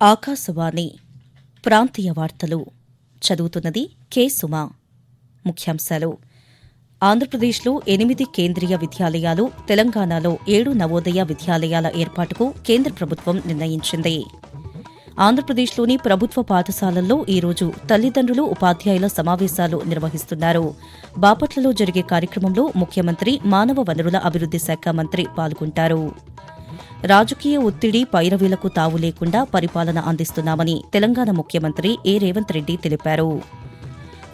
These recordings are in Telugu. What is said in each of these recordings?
ఆకాశవాణి ప్రాంతీయ వార్తలు చదువుతున్నది కె సుమా. ముఖ్యాంశాలు. ఆంధ్రప్రదేశ్లో ఎనిమిది కేంద్రీయ విద్యాలయాలు తెలంగాణలో ఏడు నవోదయ విద్యాలయాల ఏర్పాటుకు కేంద్ర ప్రభుత్వం నిర్ణయించింది. ఆంధ్రప్రదేశ్లోని ప్రభుత్వ పాఠశాలల్లో ఈరోజు తల్లిదండ్రులు ఉపాధ్యాయుల సమావేశాలు నిర్వహిస్తున్నారు. బాపట్లలో జరిగే కార్యక్రమంలో ముఖ్యమంత్రి మానవ వనరుల అభివృద్ది శాఖ మంత్రి పాల్గొంటారు. రాజకీయ ఒత్తిడి పైరవీలకు తావు లేకుండా పరిపాలన అందిస్తున్నామని తెలంగాణ ముఖ్యమంత్రి ఏ రేవంత్ రెడ్డి తెలిపారు.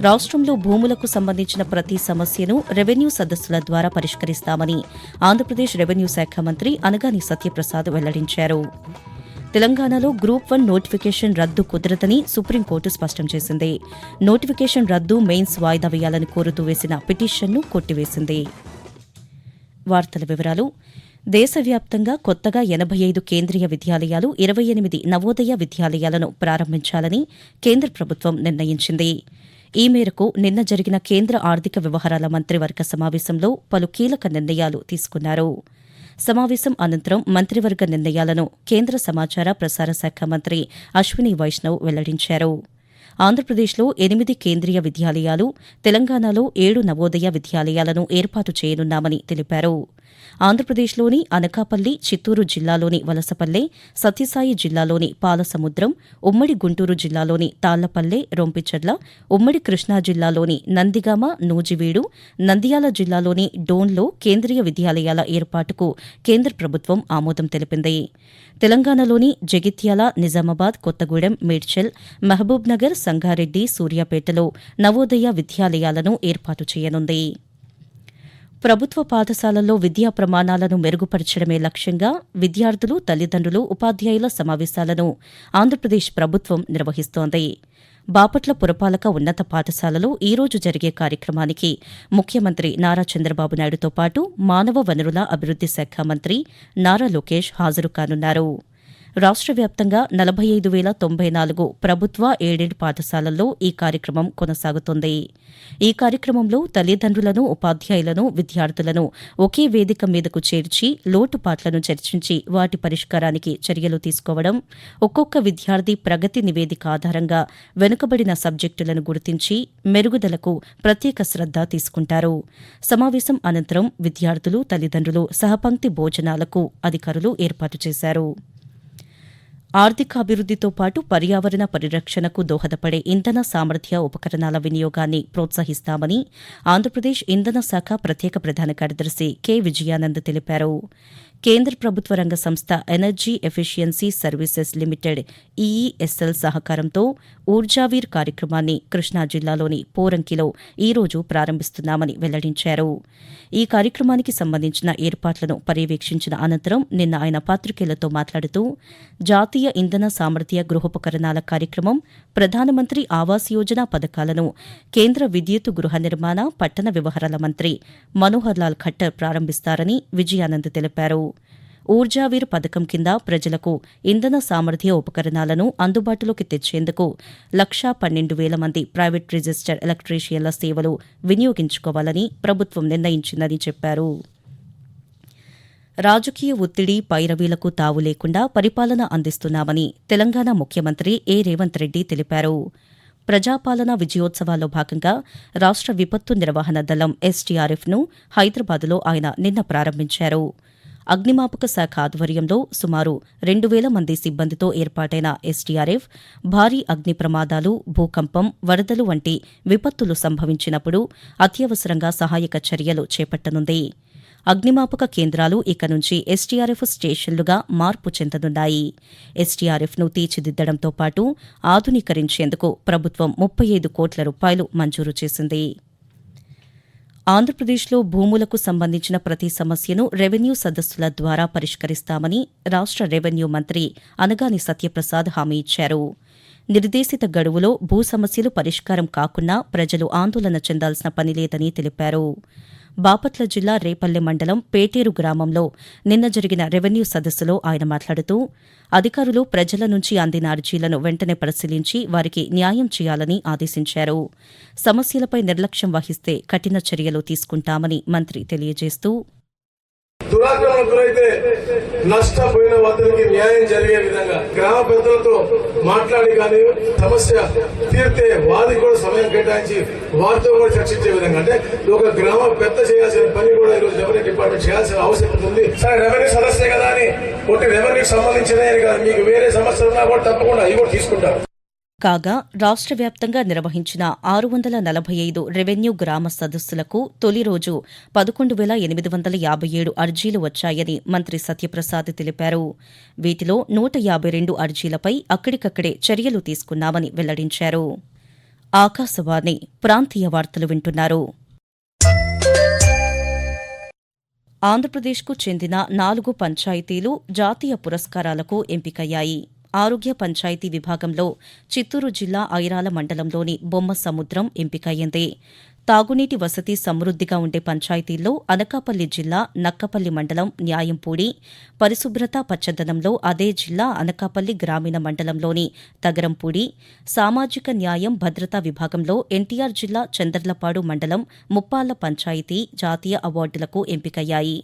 రాష్ట్రంలో భూములకు సంబంధించిన ప్రతి సమస్యను రెవెన్యూ సదస్సుల ద్వారా పరిష్కరిస్తామని ఆంధ్రప్రదేశ్ రెవెన్యూ శాఖ మంత్రి అనగాని సత్యప్రసాద్ వెల్లడించారు. తెలంగాణలో గ్రూప్ వన్ నోటిఫికేషన్ రద్దు కుదరదని సుప్రీంకోర్టు స్పష్టం చేసింది. నోటిఫికేషన్ రద్దు మెయిన్స్ వాయిదా వేయాలని కోరుతూ వేసిన పిటిషన్ను కొట్టివేసింది. వార్తల వివరాలు దేశవ్యాప్తంగా కొత్తగా ఎనభై ఐదు కేంద్రీయ విద్యాలయాలు ఇరవై ఎనిమిది నవోదయ విద్యాలయాలను ప్రారంభించాలని కేంద్ర ప్రభుత్వం నిర్ణయించింది. ఈ మేరకు నిన్న జరిగిన కేంద్ర ఆర్థిక వ్యవహారాల మంత్రివర్గ సమావేశంలో పలు కీలక నిర్ణయాలు తీసుకున్నారు. సమావేశం అనంతరం మంత్రివర్గ నిర్ణయాలను కేంద్ర సమాచార ప్రసార శాఖ మంత్రి అశ్విని వైష్ణవ్ వెల్లడించారు. ఆంధ్రప్రదేశ్లో ఎనిమిది కేంద్రీయ విద్యాలయాలు తెలంగాణలో ఏడు నవోదయ విద్యాలయాలను ఏర్పాటు చేయనున్నామని తెలిపారు. ఆంధ్రప్రదేశ్లోని అనకాపల్లి చిత్తూరు జిల్లాలోని వలసపల్లె సత్యసాయి జిల్లాలోని పాలసముద్రం ఉమ్మడి గుంటూరు జిల్లాలోని తాళ్ళపల్లె రొంపిచెర్ల ఉమ్మడి కృష్ణా జిల్లాలోని నందిగామ నూజివీడు నంద్యాల జిల్లాలోని డోన్లో కేంద్రీయ విద్యాలయాల ఏర్పాటుకు కేంద్ర ప్రభుత్వం ఆమోదం తెలిపింది. తెలంగాణలోని జగిత్యాల నిజామాబాద్ కొత్తగూడెం మేడ్చల్ మహబూబ్నగర్ సంగారెడ్డి సూర్యాపేటలో నవోదయ విద్యాలయాలను ఏర్పాటు చేయనుంది. ప్రభుత్వ పాఠశాలల్లో విద్యా ప్రమాణాలను మెరుగుపరచడమే లక్ష్యంగా విద్యార్థులు తల్లిదండ్రులు ఉపాధ్యాయుల సమావేశాలను ఆంధ్రప్రదేశ్ ప్రభుత్వం నిర్వహిస్తోంది. బాపట్ల పురపాలక ఉన్నత పాఠశాలలో ఈ రోజు జరిగే కార్యక్రమానికి ముఖ్యమంత్రి నారా చంద్రబాబు నాయుడుతో పాటు మానవ వనరుల అభివృద్ది శాఖ మంత్రి నారా లోకేష్ హాజరు కానున్నారు. రాష్ట్ర వ్యాప్తంగా నలభై ఐదు వేల తొంభై నాలుగు ప్రభుత్వ ఎయిడెడ్ పాఠశాలల్లో ఈ కార్యక్రమం కొనసాగుతోంది. ఈ కార్యక్రమంలో తల్లిదండ్రులను ఉపాధ్యాయులను విద్యార్థులను ఒకే వేదిక మీదకు చేర్చి లోటుపాట్లను చర్చించి వాటి పరిష్కారానికి చర్యలు తీసుకోవడం ఒక్కొక్క విద్యార్థి ప్రగతి నివేదిక ఆధారంగా వెనుకబడిన సబ్జెక్టులను గుర్తించి మెరుగుదలకు ప్రత్యేక శ్రద్ద తీసుకుంటారు. సమావేశం అనంతరం విద్యార్థులు తల్లిదండ్రులు సహపంక్తి భోజనాలకు అధికారులు ఏర్పాటు చేశారు. ఆర్థికాభివృద్ధితో పాటు పర్యావరణ పరిరక్షణకు దోహదపడే ఇంధన సామర్థ్య ఉపకరణాల వినియోగాన్ని ప్రోత్సహిస్తామని ఆంధ్రప్రదేశ్ ఇంధన శాఖ ప్రత్యేక ప్రధాన కార్యదర్శి కె విజయానంద్ తెలిపారు. కేంద్ర ప్రభుత్వ రంగ సంస్థ energy efficiency services limited EESL సహకారంతో ఊర్జావీర్ కార్యక్రమాన్ని కృష్ణా జిల్లాలోని పోరంకిలో ఈ రోజు ప్రారంభిస్తున్నామని వెల్లడించారు. ఈ కార్యక్రమానికి సంబంధించిన ఏర్పాట్లను పర్యవేక్షించిన అనంతరం నిన్న ఆయన పాత్రికేయులతో మాట్లాడుతూ జాతీయ ఇంధన సామర్థ్య గృహోపకరణాల కార్యక్రమం ప్రధానమంత్రి ఆవాస్ యోజన పథకాలను కేంద్ర విద్యుత్ గృహ నిర్మాణ పట్టణ వ్యవహారాల మంత్రి మనోహర్ లాల్ ఖట్టర్ ప్రారంభిస్తారని విజయానంద్ తెలిపారు. ఊర్జావీర్ పథకం కింద ప్రజలకు ఇంధన సామర్థ్య ఉపకరణాలను అందుబాటులోకి తెచ్చేందుకు లక్షా పన్నెండు వేల మంది ప్రైవేట్ రిజిస్టర్ ఎలక్ట్రీషియన్ల సేవలు వినియోగించుకోవాలని ప్రభుత్వం నిర్ణయించిందని చెప్పారు. రాజకీయ ఒత్తిడి పైరవీలకు తావు లేకుండా పరిపాలన అందిస్తున్నామని తెలంగాణ ముఖ్యమంత్రి ఏ రేవంత్ రెడ్డి తెలిపారు. ప్రజాపాలన విజయోత్సవాల్లో భాగంగా రాష్ట్ర విపత్తు నిర్వహణ దళం ఎస్టీఆర్ఎఫ్ను హైదరాబాద్లో ఆయన నిన్న ప్రారంభించారు. అగ్నిమాపక శాఖ ఆధ్వర్యంలో సుమారు రెండు వేల మంది సిబ్బందితో ఏర్పాటైన ఎస్టీఆర్ఎఫ్ భారీ అగ్ని ప్రమాదాలు భూకంపం వరదలు వంటి విపత్తులు సంభవించినప్పుడు అత్యవసరంగా సహాయక చర్యలు చేపట్టనుంది. అగ్నిమాపక కేంద్రాలు ఇక నుంచి ఎస్టీఆర్ఎఫ్ స్టేషన్లుగా మార్పు చెందనున్నాయి. ఎస్టీఆర్ఎఫ్ను తీర్చిదిద్దడంతో పాటు ఆధునీకరించేందుకు ప్రభుత్వం ముప్పై ఐదు కోట్ల రూపాయలు మంజూరు చేసింది. ఆంధ్రప్రదేశ్లో భూములకు సంబంధించిన ప్రతి సమస్యను రెవెన్యూ సదస్సుల ద్వారా పరిష్కరిస్తామని రాష్ట్ర రెవెన్యూ మంత్రి అనగాని సత్యప్రసాద్ హామీ ఇచ్చారు. నిర్దేశిత గడువులో భూ సమస్యలు పరిష్కారం కాకున్నా ప్రజలు ఆందోళన చెందాల్సిన పని లేదని తెలిపారు. బాపట్ల జిల్లా రేపల్లె మండలం పేటేరు గ్రామంలో నిన్న జరిగిన రెవెన్యూ సదస్సులో ఆయన మాట్లాడుతూ అధికారులు ప్రజల నుంచి అందిన అర్జీలను వెంటనే పరిశీలించి వారికి న్యాయం చేయాలని ఆదేశించారు. సమస్యలపై నిర్లక్ష్యం వహిస్తే కఠిన చర్యలు తీసుకుంటామని మంత్రి తెలియజేస్తూ దురా దురాక్రమణ గురైతే నష్టపోయిన వద్దరికి న్యాయం జరిగే విధంగా గ్రామ పెద్దలతో మాట్లాడి కానీ సమస్య తీర్తే వాది కూడా సమయం కేటాయించి వారితో కూడా చర్చించే విధంగా. అంటే ఒక గ్రామ పెద్ద చేయాల్సిన పని కూడా ఈరోజు రెవెన్యూ డిపార్ట్మెంట్ చేయాల్సిన అవసరం ఉంది. సరే రెవెన్యూ సమస్య కదా అని ఒకటి రెవెన్యూకి సంబంధించినవి కాదు. మీకు వేరే సమస్యలు ఉన్నా కూడా తప్పకుండా అవి కూడా తీసుకుంటారు. కాగా రాష్ట్ర వ్యాప్తంగా నిర్వహించిన ఆరు వందల నలభై ఐదు రెవెన్యూ గ్రామ సదస్సులకు తొలి రోజు పదకొండు వేల ఎనిమిది వందల యాభై ఏడు అర్జీలు వచ్చాయని మంత్రి సత్యప్రసాద్ తెలిపారు. వీటిలో నూట యాభై రెండు అర్జీలపై అక్కడికక్కడే చర్యలు తీసుకున్నామని వెల్లడించారు. ఆకాశవాణి ప్రాంతీయ వార్తలు వింటున్నారు. ఆంధ్రప్రదేశ్కు చెందిన నాలుగు పంచాయతీలు జాతీయ పురస్కారాలకు ఎంపికయ్యాయి. ఆరోగ్య పంచాయతీ విభాగంలో చిత్తూరు జిల్లా ఐరాల మండలంలోని బొమ్మ సముద్రం ఎంపికయ్యింది. తాగునీటి వసతి సమృద్దిగా ఉండే పంచాయతీల్లో అనకాపల్లి జిల్లా నక్కపల్లి మండలం న్యాయంపూడి పరిశుభ్రత పచ్చదనంలో అదే జిల్లా అనకాపల్లి గ్రామీణ మండలంలోని తగరంపూడి సామాజిక న్యాయం భద్రతా విభాగంలో ఎన్టీఆర్ జిల్లా చందర్లపాడు మండలం ముప్పాళ్ళ పంచాయతీ జాతీయ అవార్డులకు ఎంపికయ్యాయి.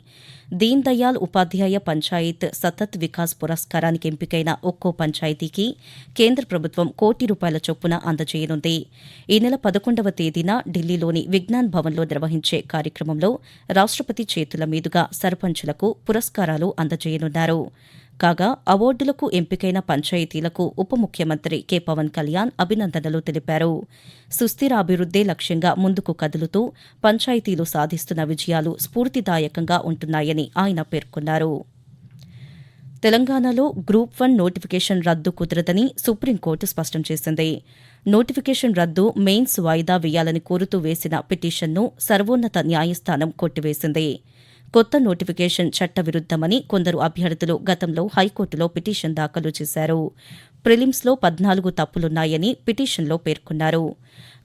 దీన్ దయాల్ ఉపాధ్యాయ పంచాయత్ సతత్ వికాస్ పురస్కారానికి ఎంపికైన ఒక్కో పంచాయతీకి కేంద్ర ప్రభుత్వం కోటి రూపాయల చొప్పున అందజేయనుంది. ఈ నెల పదకొండవ తేదీన ఢిల్లీలోని విజ్ఞాన్ భవన్లో నిర్వహించే కార్యక్రమంలో రాష్టపతి చేతుల మీదుగా సర్పంచులకు పురస్కారాలు అందజేయనున్నారు. కాగా అవార్డులకు ఎంపికైన పంచాయతీలకు ఉప ముఖ్యమంత్రి కె. పవన్ కళ్యాణ్ అభినందనలు తెలిపారు. సుస్థిర అభివృద్దే లక్ష్యంగా ముందుకు కదులుతూ పంచాయతీలు సాధిస్తున్న విజయాలు స్ఫూర్తిదాయకంగా ఉంటున్నాయని ఆయన పేర్కొన్నారు. తెలంగాణలో గ్రూప్ వన్ నోటిఫికేషన్ రద్దు కుదరదని సుప్రీంకోర్టు స్పష్టం చేసింది. నోటిఫికేషన్ రద్దు మెయిన్స్ వాయిదా వేయాలని కోరుతూ వేసిన పిటిషన్ను సర్వోన్నత న్యాయస్థానం కొట్టివేసింది. కొత్త నోటిఫికేషన్ చట్టవిరుద్దమని కొందరు అభ్యర్థులు గతంలో హైకోర్టులో పిటిషన్ దాఖలు చేశారు. ప్రిలిమ్స్లో పద్నాలుగు తప్పులున్నాయని పిటిషన్లో పేర్కొన్నారు.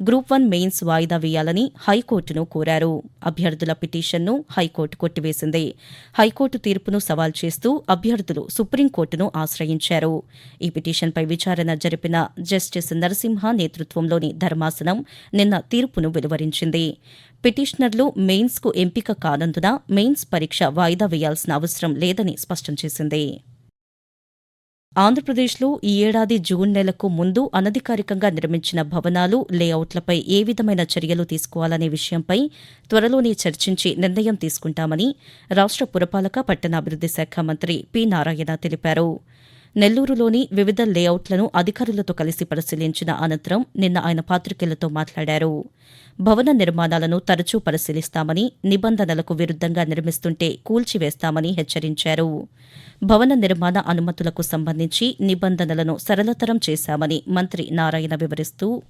గ్రూప్ వన్ మెయిన్స్ వాయిదా వేయాలని హైకోర్టును కోరారు. అభ్యర్థుల పిటిషన్ను హైకోర్టు కొట్టివేసింది. హైకోర్టు తీర్పును సవాల్ చేస్తూ అభ్యర్థులు సుప్రీంకోర్టును ఆశ్రయించారు. ఈ పిటిషన్పై విచారణ జరిపిన జస్టిస్ నరసింహ నేతృత్వంలోని ధర్మాసనం నిన్న తీర్పును వెలువరించింది. పిటిషనర్లు మెయిన్స్కు ఎంపిక కానందున మెయిన్స్ పరీక్ష వాయిదా వేయాల్సిన అవసరం లేదని స్పష్టం చేసింది. ఆంధ్రప్రదేశ్లో ఈ ఏడాది జూన్ నెలకు ముందు అనధికారికంగా నిర్మించిన భవనాలు లేఅవుట్లపై ఏ విధమైన చర్యలు తీసుకోవాలనే విషయంపై త్వరలోనే చర్చించి నిర్ణయం తీసుకుంటామని రాష్ట్ర పురపాలక పట్టణాభివృద్ది శాఖ మంత్రి పి. నారాయణ తెలిపారు. నెల్లూరులోని వివిధ లేఅవుట్లను అధికారులతో కలిసి పరిశీలించిన అనంతరం నిన్న ఆయన పాత్రికేయులతో మాట్లాడారు. భవన నిర్మాణాలను తరచూ పరిశీలిస్తామని నిబంధనలకు విరుద్ధంగా నిర్మిస్తుంటే కూల్చివేస్తామని హెచ్చరించారు. భవన నిర్మాణ అనుమతులకు సంబంధించి నిబంధనలను సరళతరం చేశామని మంత్రి నారాయణ వివరిస్తూ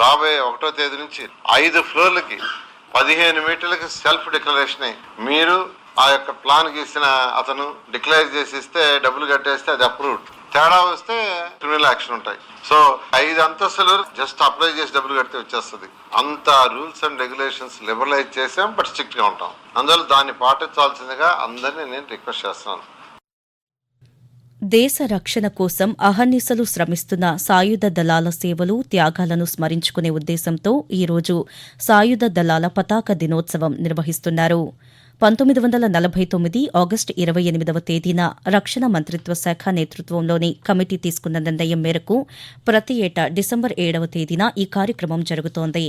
రాబోయే ఒకటో తేదీ నుంచి ఐదు ఫ్లోర్లకి పదిహేను మీటర్లకి సెల్ఫ్ డిక్లరేషన్. మీరు ఆ యొక్క ప్లాన్ గీసిన అతను డిక్లేర్ చేసి ఇస్తే డబ్బులు కట్టేస్తే అది అప్రూవ్డ్. తేడా వస్తే క్రిమినల్ యాక్షన్ ఉంటాయి. సో ఐదు అంతస్తులు జస్ట్ అప్లై చేసి డబ్బులు కడితే వచ్చేస్తుంది. అంత రూల్స్ అండ్ రెగ్యులేషన్స్ లిబరలైజ్ చేసాం బట్ స్ట్రిక్ట్గా ఉంటాం. అందువల్ల దాన్ని పాటించాల్సిందిగా అందరినీ నేను రిక్వెస్ట్ చేస్తున్నాను. దేశ రక్షణ కోసం అహర్నిశలు శ్రమిస్తున్న సాయుధ దళాల సేవలు త్యాగాలను స్మరించుకునే ఉద్దేశంతో ఈరోజు సాయుధ దళాల పతాక దినోత్సవం నిర్వహిస్తున్నారు. పంతొమ్మిది వందల నలభై తొమ్మిది ఆగస్టు ఇరవై ఎనిమిదవ తేదీన రక్షణ మంత్రిత్వ శాఖ నేతృత్వంలోని కమిటీ తీసుకున్న నిర్ణయం మేరకు ప్రతి ఏటా డిసెంబర్ ఏడవ తేదీన ఈ కార్యక్రమం జరుగుతోంది.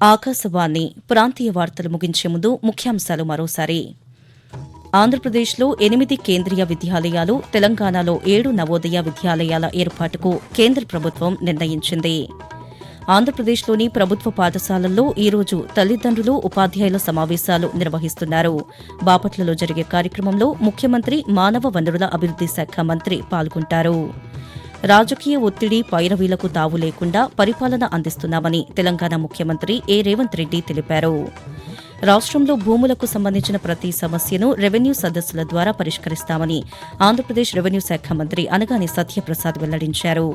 ఆకాశవాణి ప్రాంతీయ వార్తలు ముగించే ముందు ముఖ్యాంశాలు మరోసారి. ఆంధ్రప్రదేశ్లో ఎనిమిది కేంద్రీయ విద్యాలయాలు తెలంగాణలో ఏడు నవోదయ విద్యాలయాల ఏర్పాటుకు కేంద్ర ప్రభుత్వం నిర్ణయించింది. ఆంధ్రప్రదేశ్లోని ప్రభుత్వ పాఠశాలల్లో ఈరోజు తల్లిదండ్రులు ఉపాధ్యాయుల సమావేశాలు నిర్వహిస్తున్నారు. బాపట్లలో జరిగే కార్యక్రమంలో ముఖ్యమంత్రి మానవ వనరుల అభివృద్ది శాఖ మంత్రి పాల్గొంటారు. రాజకీయ ఒత్తిడి పైరవీలకు తావు లేకుండా పరిపాలన అందిస్తున్నామని తెలంగాణ ముఖ్యమంత్రి ఏ. రేవంత్ రెడ్డి తెలిపారు. రాష్ట్రంలో భూములకు సంబంధించిన ప్రతి సమస్యను రెవెన్యూ సదస్సుల ద్వారా పరిష్కరిస్తామని ఆంధ్రప్రదేశ్ రెవెన్యూ శాఖ మంత్రి అనగాని సత్యప్రసాద్ వెల్లడించారు.